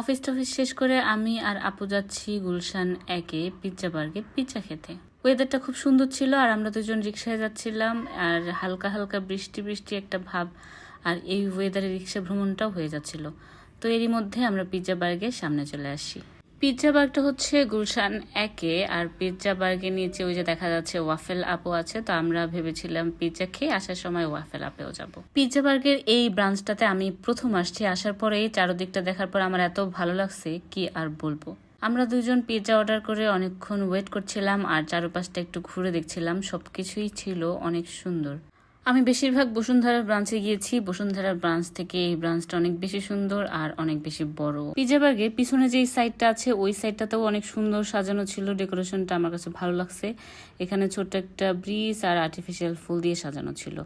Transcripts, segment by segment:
Office টফিস শেষ করে আমি আর আপু যাচ্ছি গুলশান একে পিৎজা বার্গে পিৎজা খেতে। ওয়েদারটা খুব সুন্দর ছিল আর আমরা দুজন রিক্সায় যাচ্ছিলাম আর হালকা হালকা বৃষ্টি বৃষ্টি একটা ভাব আর এই ওয়েদারে রিক্সা ভ্রমণটাও হয়ে যাচ্ছিল। তো এরই মধ্যে আমরা পিৎজা বার্গের সামনে চলে আসি। পিৎজা বার্গটা হচ্ছে গুলশান একে, আর পিৎজা বার্গের নিচে ওই যে দেখা যাচ্ছে ওয়াফেল আপও আছে, তো আমরা ভেবেছিলাম পিৎজা খেয়ে আসার সময় ওয়াফেল আপেও যাব। পিৎজা বার্গের এই ব্রাঞ্চটাতে আমি প্রথম আসছি, আসার পরেই চারোদিকটা দেখার পর আমার এত ভালো লাগছে, কি আর বলব। আমরা দুজন পিৎজা অর্ডার করে অনেকক্ষণ ওয়েট করছিলাম, আর চারপাশটা একটু ঘুরে দেখছিলাম, সবকিছুই ছিল অনেক সুন্দর। আমি বেশিরভাগ বসুন্ধরা ব্রাঞ্চে গিয়েছি। বসুন্ধরা ব্রাঞ্চ থেকে এই ব্রাঞ্চটা অনেক বেশি সুন্দর আর অনেক বেশি বড়। পিজা বার্গের পিছনে যে সাইডটা আছে, ওই সাইডটাতেও অনেক সুন্দর সাজানো ছিল। ডেকোরেশনটা আমার কাছে ভালো লাগছে। এখানে ছোট্ট একটা ব্রিজ আর আর্টিফিশিয়াল ফুল দিয়ে সাজানো ছিল।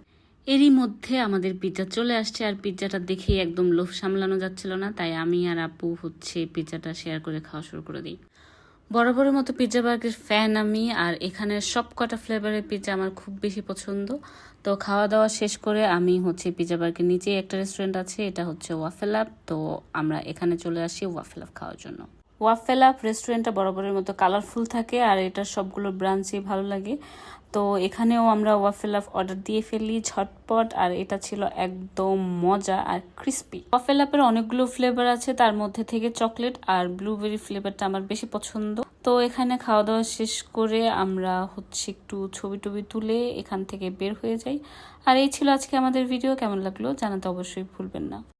এরই মধ্যে আমাদের পিৎজা চলে আসছে আর পিৎজাটা দেখেই একদম লোভ সামলানো যাচ্ছিল না। তাই আমি আর আপু হচ্ছে পিৎজাটা শেয়ার করে খাওয়া শুরু করে দিই। বরাবরের মতো পিৎজা বার্গের ফ্যান আমি, আর এখানের সব কটা ফ্লেভারের পিৎজা আমার খুব বেশি পছন্দ। তো খাওয়া দাওয়া শেষ করে আমি হচ্ছে পিৎজা বার্গের নিচেই একটা রেস্টুরেন্ট আছে, এটা হচ্ছে ওয়াফেল আপ তো আমরা এখানে চলে আসি ওয়াফেল আপ খাওয়ার জন্য। ওয়াফেল আপ রেস্টুরেন্টটা বরাবরের মতো কালারফুল থাকে আর এটা সবগুলো ব্রাঞ্চই ভালো লাগে। তো এখানেও আমরা ওয়াফেল আপ অর্ডার দিয়ে ফেলি ঝটপট আর এটা ছিল একদম মজা আর ক্রিস্পি ওয়াফেল আপের অনেকগুলো ফ্লেভার আছে, তার মধ্যে থেকে চকলেট আর ব্লুবেরি ফ্লেভারটা আমার বেশি পছন্দ। তো এখানে খাওয়া দাওয়া শেষ করে আমরা হচ্ছে একটু ছবি টবি তুলে এখান থেকে বের হয়ে যাই। আর এই ছিল আজকে আমাদের ভিডিও কেমন লাগল জানাতে অবশ্যই ভুলবেন না।